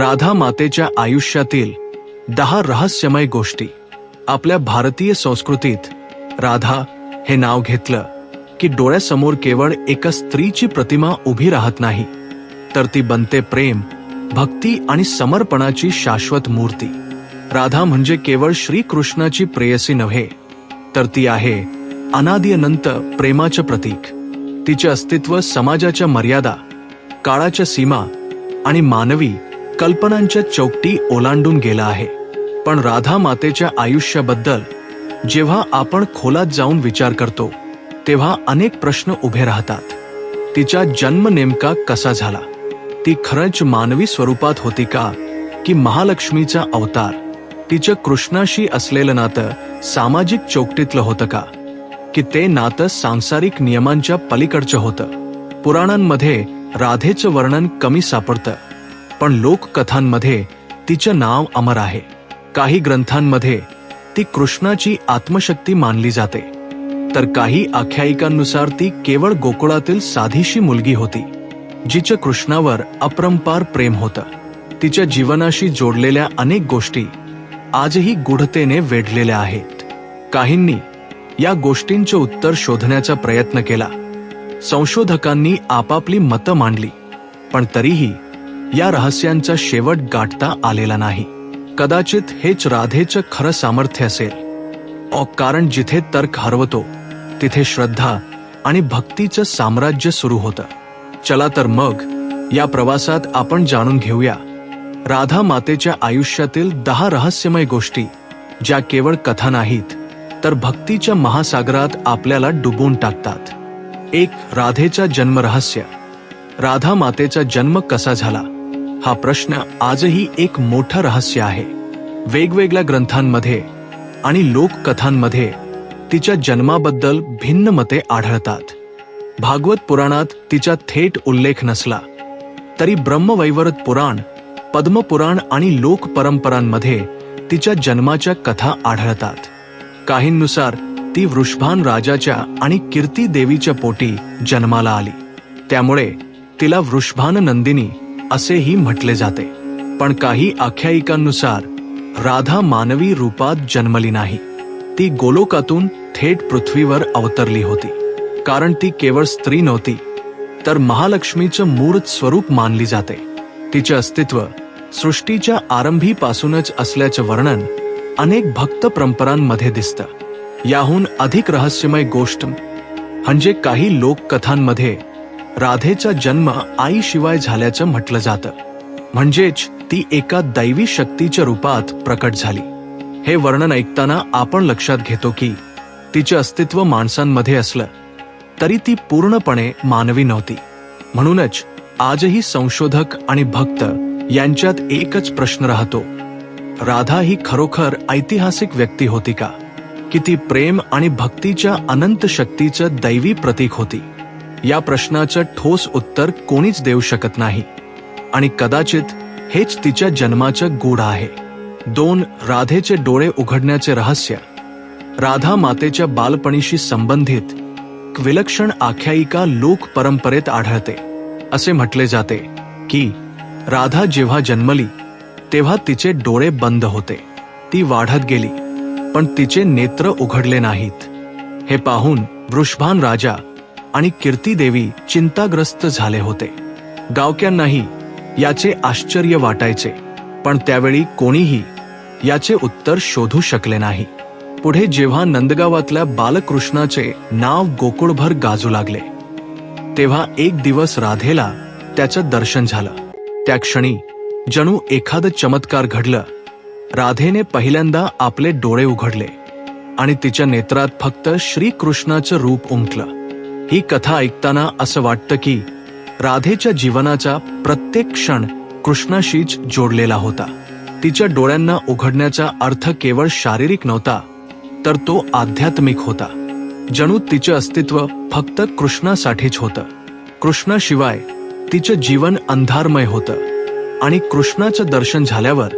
राधा मातेच्या आयुष्यातील दहा रहस्यमय गोष्टी. आपल्या भारतीय संस्कृतीत राधा हे नाव घेतलं की डोळ्यासमोर केवळ एका स्त्रीची प्रतिमा उभी राहत नाही तर ती बनते प्रेम भक्ती आणि समर्पणाची शाश्वत मूर्ती. राधा म्हणजे केवळ श्रीकृष्णाची प्रेयसी नव्हे तर ती आहे अनादिअनंत प्रेमाचं प्रतीक. तिचे अस्तित्व समाजाच्या मर्यादा काळाच्या सीमा आणि मानवी कल्पनांच्या चौकटी ओलांडून गेला आहे. पण राधा मातेच्या आयुष्याबद्दल जेव्हा आपण खोलात जाऊन विचार करतो तेव्हा अनेक प्रश्न उभे राहतात. तिचा जन्म नेमका कसा झाला? ती खरंच मानवी स्वरूपात होती का? की महालक्ष्मीचा अवतार? तिच्या कृष्णाशी असलेलं नातं सामाजिक चौकटीतलं होतं का? की ते नातं सांसारिक नियमांच्या पलीकडचं होतं? पुराणांमध्ये राधेचं वर्णन कमी सापडतं. पण लोककथांमध्ये तिचं नाव अमर आहे. काही ग्रंथांमध्ये ती कृष्णाची आत्मशक्ती मानली जाते. तर काही आख्यायिकांनुसार ती केवळ गोकुळातील साधीशी मुलगी होती जिच्या कृष्णावर अपरंपार प्रेम होतं. तिच्या जीवनाशी जोडलेल्या अनेक गोष्टी आजही गूढतेने वेढलेल्या आहेत. काहींनी या गोष्टींचे उत्तर शोधण्याचा प्रयत्न केला. संशोधकांनी आपापली मतं मांडली पण तरीही या रहस्यांचा शेवट गाठता आलेला नाही. कदाचित हेच राधेचं खरं सामर्थ्य असेल. ओ कारण जिथे तर्क हरवतो तिथे श्रद्धा आणि भक्तीचं साम्राज्य सुरू होतं. चला तर मग या प्रवासात आपण जाणून घेऊया. राधा मातेच्या आयुष्यातील दहा रहस्यमय गोष्टी ज्या केवळ कथा नाहीत तर भक्तीच्या महासागरात आपल्याला डुबून टाकतात. एक राधेचा जन्मरहस्य राधा मातेचा जन्म कसा झाला? हा प्रश्न आजही एक मोठं रहस्य आहे. वेगवेगळ्या ग्रंथांमध्ये आणि लोककथांमध्ये तिच्या जन्माबद्दल भिन्न मते आढळतात. भागवत पुराणात तिचा थेट उल्लेख नसला तरी ब्रह्मवैवर्त पुराण पद्मपुराण आणि लोक परंपरांमध्ये तिच्या जन्माच्या कथा आढळतात. काहींनुसार ती वृषभान राजाच्या आणि कीर्ती देवीच्या पोटी जन्माला आली. त्यामुळे तिला वृषभान नंदिनी असेही म्हटले जाते. पण काही आख्यायिकांनुसार राधा मानवी रूपात जन्मली नाही. ती गोलोकातून थेट पृथ्वीवर अवतरली होती. कारण ती केवळ स्त्री नव्हती तर महालक्ष्मीचं मूर्त स्वरूप मानली जाते. तिचे अस्तित्व सृष्टीच्या आरंभीपासूनच असल्याचं वर्णन अनेक भक्त परंपरांमध्ये दिसतं. याहून अधिक रहस्यमय गोष्ट म्हणजे काही लोककथांमध्ये राधेचा जन्म आईशिवाय झाल्याचं म्हटलं जातं. म्हणजेच ती एका दैवी शक्तीच्या रूपात प्रकट झाली. हे वर्णन ऐकताना आपण लक्षात घेतो की तिचे अस्तित्व माणसांमध्ये असलं तरी ती पूर्णपणे मानवी नव्हती. म्हणूनच आजही संशोधक आणि भक्त यांच्यात एकच प्रश्न राहतो. राधा ही खरोखर ऐतिहासिक व्यक्ती होती का? की ती प्रेम आणि भक्तीच्या अनंत शक्तीचं दैवी प्रतीक होती. या प्रश्नाचं ठोस उत्तर कोणीच देऊ शकत नाही. आणि कदाचित हेच तिच्या जन्माचं गूढ आहे. दोन राधेचे डोळे उघडण्याचे रहस्य राधा मातेच्या बालपणीशी संबंधित विलक्षण आख्यायिका लोक परंपरेत आढळते. असे म्हटले जाते की राधा जेव्हा जन्मली तेव्हा तिचे डोळे बंद होते. ती वाढत गेली पण तिचे नेत्र उघडले नाहीत. हे पाहून वृषभान राजा आणि कीर्तीदेवी चिंताग्रस्त झाले होते. गावक्यांनाही याचे आश्चर्य वाटायचे पण त्यावेळी कोणीही याचे उत्तर शोधू शकले नाही. पुढे जेव्हा नंदगावातल्या बालकृष्णाचे नाव गोकुळभर गाजू लागले तेव्हा एक दिवस राधेला त्याचं दर्शन झालं. त्या क्षणी जणू एखादं चमत्कार घडलं. राधेने पहिल्यांदा आपले डोळे उघडले आणि तिच्या नेत्रात फक्त श्रीकृष्णाचं रूप उमटलं. ही कथा ऐकताना असं वाटतं की राधेच्या जीवनाचा प्रत्येक क्षण कृष्णाशीच जोडलेला होता. तिच्या डोळ्यांना उघडण्याचा अर्थ केवळ शारीरिक नव्हता तर तो आध्यात्मिक होता. जणू तिचे अस्तित्व फक्त कृष्णासाठीच होतं. कृष्णाशिवाय तिचं जीवन अंधारमय होतं आणि कृष्णाचं दर्शन झाल्यावर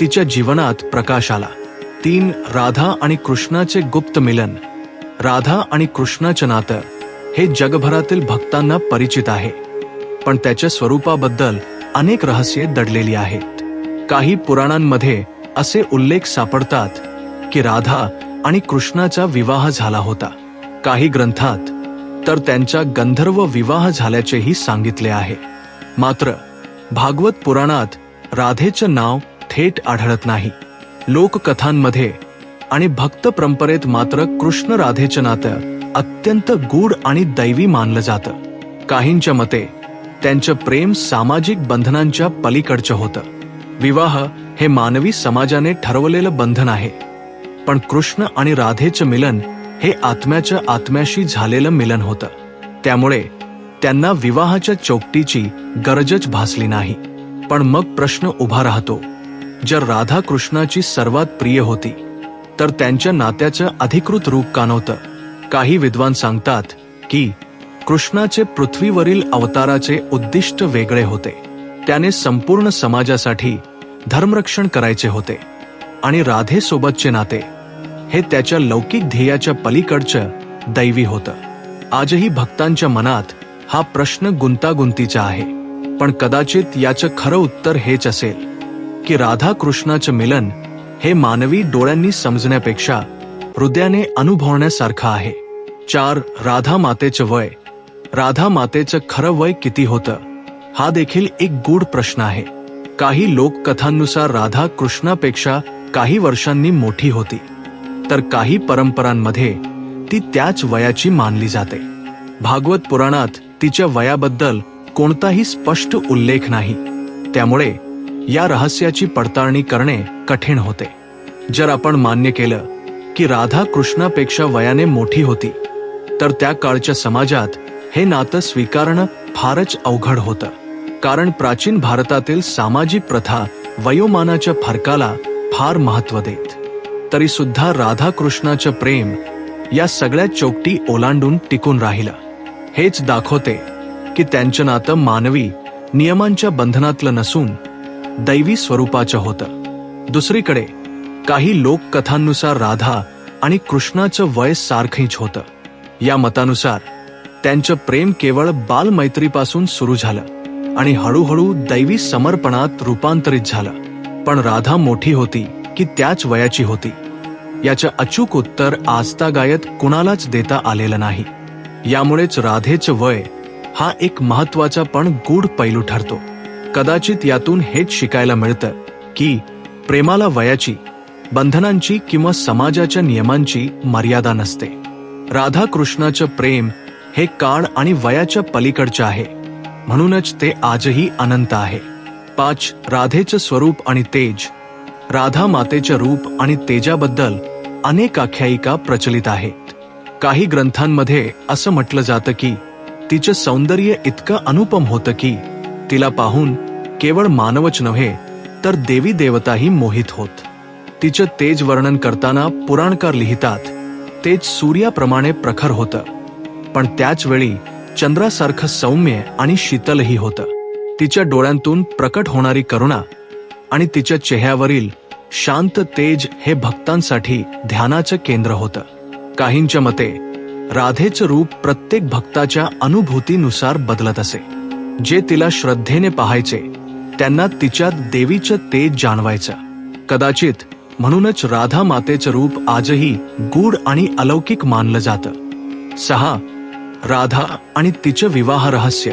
तिच्या जीवनात प्रकाश आला. तीन राधा आणि कृष्णाचे गुप्त मिलन राधा आणि कृष्णाचं नातं. हे जगभरातील भक्तांना परिचित आहे. पण त्याच्या स्वरूपाबद्दल अनेक रहस्ये दडलेली आहेत. काही पुराणांमध्ये असे उल्लेख सापडतात की राधा आणि कृष्णाचा विवाह झाला होता. काही ग्रंथात तर त्यांचा गंधर्व विवाह झाल्याचेही सांगितले आहे. मात्र भागवत पुराणात राधेचं नाव थेट आढळत नाही. लोककथांमध्ये आणि भक्त परंपरेत मात्र कृष्ण राधेचं नातं अत्यंत गूढ आणि दैवी मानलं जातं. काहींच्या मते त्यांचं प्रेम सामाजिक बंधनांच्या पलीकडचं होतं. विवाह हे मानवी समाजाने ठरवलेलं बंधन आहे. पण कृष्ण आणि राधेचं मिलन हे आत्म्याच्या आत्म्याशी झालेलं मिलन होतं. त्यामुळे त्यांना विवाहाच्या चौकटीची गरजच भासली नाही. पण मग प्रश्न उभा राहतो. जर राधा कृष्णाची सर्वात प्रिय होती तर त्यांच्या नात्याचं अधिकृत रूप का नव्हतं? काही विद्वान सांगतात की कृष्णाचे पृथ्वीवरील अवताराचे उद्दिष्ट वेगळे होते. त्याने संपूर्ण समाजासाठी धर्मरक्षण करायचे होते. आणि राधेसोबतचे नाते हे त्याच्या लौकिक ध्येयाच्या पलीकडचं दैवी होतं. आजही भक्तांच्या मनात हा प्रश्न गुंतागुंतीचा आहे. पण कदाचित याचं खरं उत्तर हेच असेल की राधा कृष्णाचं मिलन हे मानवी डोळ्यांनी समजण्यापेक्षा हृदयाने अनुभवण्यासारखं आहे. चार राधा मातेचं वय. राधा मातेचं खरं वय किती होतं? हा देखील एक गूढ प्रश्न आहे. काही लोककथांनुसार राधा कृष्णापेक्षा काही वर्षांनी मोठी होती. तर काही परंपरांमध्ये ती त्याच वयाची मानली जाते. भागवत पुराणात तिच्या वयाबद्दल कोणताही स्पष्ट उल्लेख नाही. त्यामुळे या रहस्याची पडताळणी करणे कठीण होते. जर आपण मान्य केलं की राधा कृष्णापेक्षा वयाने मोठी होती तर त्या काळच्या समाजात हे नातं स्वीकारणं फारच अवघड होतं. कारण प्राचीन भारतातील सामाजिक प्रथा वयोमानाच्या फरकाला फार महत्त्व देत. तरी सुद्धा राधा कृष्णाचं प्रेम या सगळ्या चौकटी ओलांडून टिकून राहिलं. हेच दाखवते की त्यांचं नातं मानवी नियमांच्या बंधनातलं नसून दैवी स्वरूपाचं होतं. दुसरीकडे काही लोककथांनुसार राधा आणि कृष्णाचं वय सारखंच होतं. या मतानुसार त्यांचं प्रेम केवळ बालमैत्रीपासून सुरू झालं आणि हळूहळू दैवी समर्पणात रूपांतरित झालं. पण राधा मोठी होती की त्याच वयाची होती. याचं अचूक उत्तर आजतागायत कुणालाच देता आलेलं नाही. यामुळेच राधेचं वय हा एक महत्त्वाचा पण गूढ पैलू ठरतो. कदाचित यातून हेच शिकायला मिळतं की प्रेमाला वयाची बंधनांची किंवा समाजाच्या नियमांची मर्यादा नसते. राधा कृष्णाचं प्रेम हे काळ आणि वयाच्या पलीकडचे आहे. म्हणूनच ते आजही अनंत आहे. पाच राधेचं स्वरूप आणि तेज. राधा मातेचं रूप आणि तेजाबद्दल अनेक आख्यायिका प्रचलित आहेत. काही ग्रंथांमध्ये असं म्हटलं जातं की तिचं सौंदर्य इतकं अनुपम होतं की तिला पाहून केवळ मानवच नव्हे तर देवी देवताही मोहित होत. तिचं तेज वर्णन करताना पुराणकार लिहितात तेज सूर्याप्रमाणे प्रखर होतं. पण त्याच वेळी चंद्रासारखं सौम्य आणि शीतलही होतं. तिच्या डोळ्यांतून प्रकट होणारी करुणा आणि तिच्या चेहऱ्यावरील शांत तेज हे भक्तांसाठी ध्यानाचं केंद्र होतं. काहींच्या मते राधेचं रूप प्रत्येक भक्ताच्या अनुभूतीनुसार बदलत असे. जे तिला श्रद्धेने पाहायचे त्यांना तिच्यात देवीचं तेज जाणवायचं. कदाचित म्हणूनच राधा मातेचं रूप आजही गूढ आणि अलौकिक मानलं जातं. सहा राधा आणि तिचं विवाह रहस्य.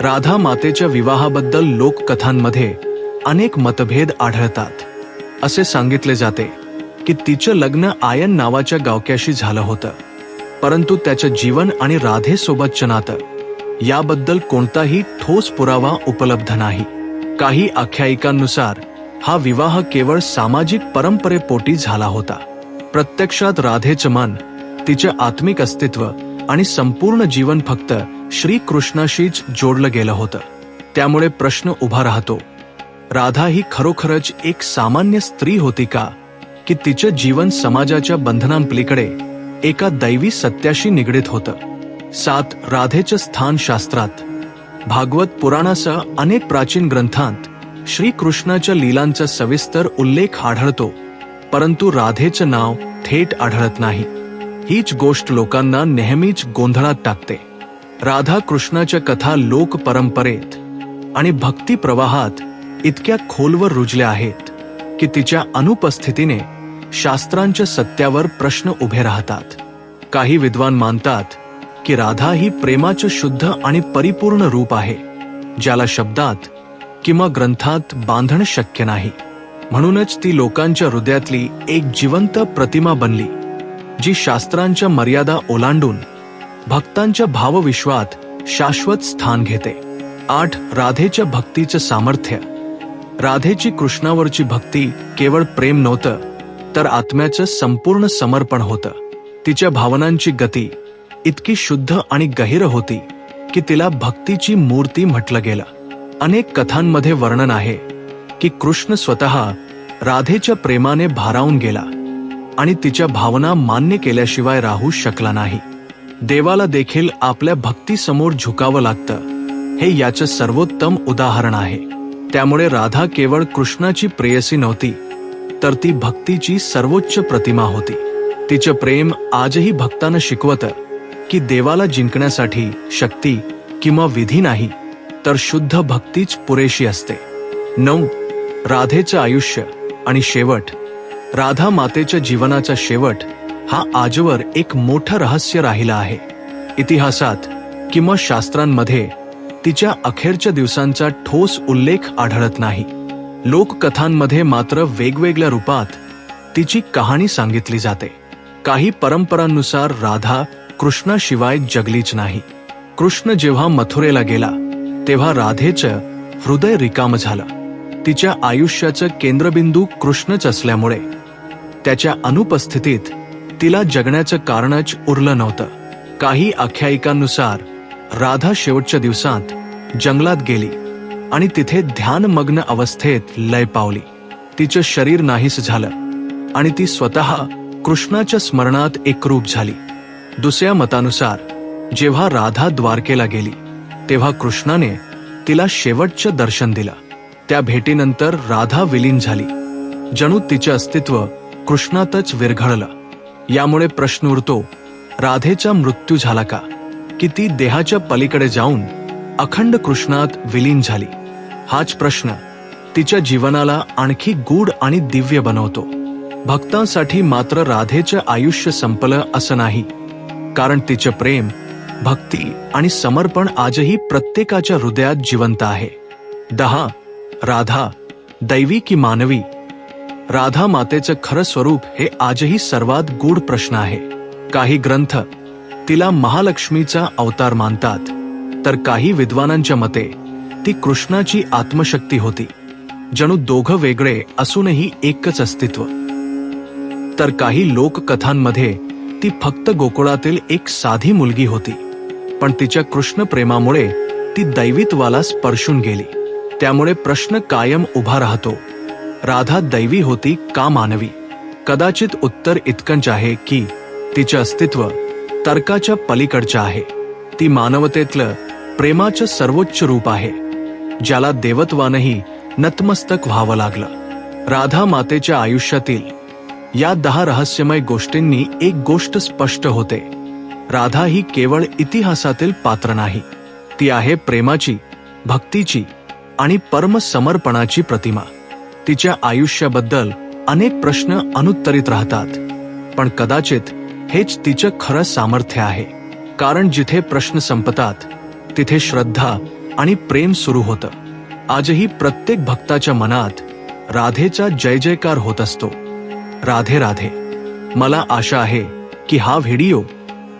राधा मातेच्या विवाहाबद्दल लोककथांमध्ये अनेक मतभेद आढळतात. असे सांगितले जाते की तिचं लग्न आयन नावाच्या गावक्याशी झालं होतं. परंतु त्याचं जीवन आणि राधेसोबतचं नातं याबद्दल कोणताही ठोस पुरावा उपलब्ध नाही. काही आख्यायिकांनुसार हा विवाह केवळ सामाजिक परंपरेपोटी झाला होता. प्रत्यक्षात राधेचं मन तिचे आत्मिक अस्तित्व आणि संपूर्ण जीवन फक्त श्रीकृष्णाशीच जोडलं गेलं होतं. त्यामुळे प्रश्न उभा राहतो राधा ही खरोखरच एक सामान्य स्त्री होती का की तिचं जीवन समाजाच्या बंधनांपलीकडे एका दैवी सत्याशी निगडीत होतं? सात राधेचं स्थान शास्त्रात भागवत पुराणासह अनेक प्राचीन ग्रंथांत श्रीकृष्णाच्या लीलांचा सविस्तर उल्लेख आढळतो परंतु राधेचं नाव थेट आढळत नाही. हीच गोष्ट लोकांना नेहमीच गोंधळात टाकते. राधा कृष्णाच्या कथा लोक परंपरेत आणि भक्ती प्रवाहात इतक्या खोलवर रुजल्या आहेत की तिच्या अनुपस्थितीने शास्त्रांच्या सत्यावर प्रश्न उभे राहतात. काही विद्वान मानतात की राधा ही प्रेमाचं शुद्ध आणि परिपूर्ण रूप आहे ज्याला शब्दात किंवा ग्रंथात बांधणं शक्य नाही. म्हणूनच ती लोकांच्या हृदयातली एक जिवंत प्रतिमा बनली जी शास्त्रांच्या मर्यादा ओलांडून भक्तांच्या भावविश्वात शाश्वत स्थान घेते. आठ राधेच्या भक्तीचं सामर्थ्य. राधेची कृष्णावरची भक्ती केवळ प्रेम नव्हतं तर आत्म्याचं संपूर्ण समर्पण होतं. तिच्या भावनांची गती इतकी शुद्ध आणि गहिर होती की तिला भक्तीची मूर्ती म्हटलं गेलं. अनेक कथांमध्ये वर्णन आहे की कृष्ण स्वतः राधेच्या प्रेमाने भारावून गेला आणि तिच्या भावना मान्य केल्याशिवाय राहू शकला नाही. देवाला देखील आपल्या भक्तीसमोर झुकावं लागतं हे याचं सर्वोत्तम उदाहरण आहे. त्यामुळे राधा केवळ कृष्णाची प्रेयसी नव्हती तर ती भक्तीची सर्वोच्च प्रतिमा होती. तिचं प्रेम आजही भक्तानं शिकवतं की देवाला जिंकण्यासाठी शक्ती किंवा विधी नाही. तर शुद्ध भक्तीच पुरेशी असते. नऊ राधेचं आयुष्य आणि शेवट. राधा मातेच्या जीवनाचा शेवट हा आजवर एक मोठं रहस्य राहिला आहे. इतिहासात किंवा शास्त्रांमध्ये तिच्या अखेरच्या दिवसांचा ठोस उल्लेख आढळत नाही. लोककथांमध्ये मात्र वेगवेगळ्या रूपात तिची कहाणी सांगितली जाते. काही परंपरांनुसार राधा कृष्णाशिवाय जगलीच नाही. कृष्ण जेव्हा मथुरेला गेला तेव्हा राधेचं हृदय रिकाम झालं. तिच्या आयुष्याचं केंद्रबिंदू कृष्णच असल्यामुळे. त्याच्या अनुपस्थितीत तिला जगण्याचं कारणच उरलं नव्हतं. काही आख्यायिकांनुसार राधा शेवटच्या दिवसात जंगलात गेली आणि तिथे ध्यानमग्न अवस्थेत लय पावली. तिचं शरीर नाहीस झालं आणि ती स्वतः कृष्णाच्या स्मरणात एकरूप झाली. दुसऱ्या मतानुसार जेव्हा राधा द्वारकेला गेली तेव्हा कृष्णाने तिला शेवटचं दर्शन दिलं. त्या भेटीनंतर राधा विलीन झाली. जणू तिचे अस्तित्व कृष्णातच विरघळलं. यामुळे प्रश्न उरतो राधेचा मृत्यू झाला का? की ती देहाच्या पलीकडे जाऊन अखंड कृष्णात विलीन झाली? हाच प्रश्न तिच्या जीवनाला आणखी गूढ आणि दिव्य बनवतो. भक्तांसाठी मात्र राधेचं आयुष्य संपलं असं नाही. कारण तिचं प्रेम भक्ती आणि समर्पण आजही प्रत्येकाच्या हृदयात जिवंत आहे. दहा राधा दैवी की मानवी. राधा मातेचं खरं स्वरूप हे आजही सर्वात गूढ प्रश्न आहे. काही ग्रंथ तिला महालक्ष्मीचा अवतार मानतात. तर काही विद्वानांच्या मते ती कृष्णाची आत्मशक्ती होती. जणू दोघं वेगळे असूनही एकच अस्तित्व. तर काही लोककथांमध्ये ती फक्त गोकुळातील एक साधी मुलगी होती. पण तिच्या कृष्ण प्रेमामुळे ती दैवित्वाला स्पर्शून गेली. त्यामुळे प्रश्न कायम उभा राहतो. राधा दैवी होती का मानवी? कदाचित उत्तर इतकंच आहे की तिचे अस्तित्व तर्काच्या पलीकडचं आहे. ती मानवतेतलं प्रेमाचं सर्वोच्च रूप आहे. ज्याला देवत्वानही नतमस्तक व्हावं लागलं. राधा मातेच्या आयुष्यातील या दहा रहस्यमय गोष्टींनी एक गोष्ट स्पष्ट होते. राधा ही केवळ इतिहासातील पात्र नाही. ती आहे प्रेमाची भक्तीची आणि परमसमर्पणाची प्रतिमा. तिच्या आयुष्याबद्दल अनेक प्रश्न अनुत्तरित राहतात. पण कदाचित हेच तिचं खरं सामर्थ्य आहे. कारण जिथे प्रश्न संपतात तिथे श्रद्धा आणि प्रेम सुरू होतं. आजही प्रत्येक भक्ताच्या मनात राधेचा जय जयकार होत असतो. राधे राधे मला आशा आहे की हा व्हिडिओ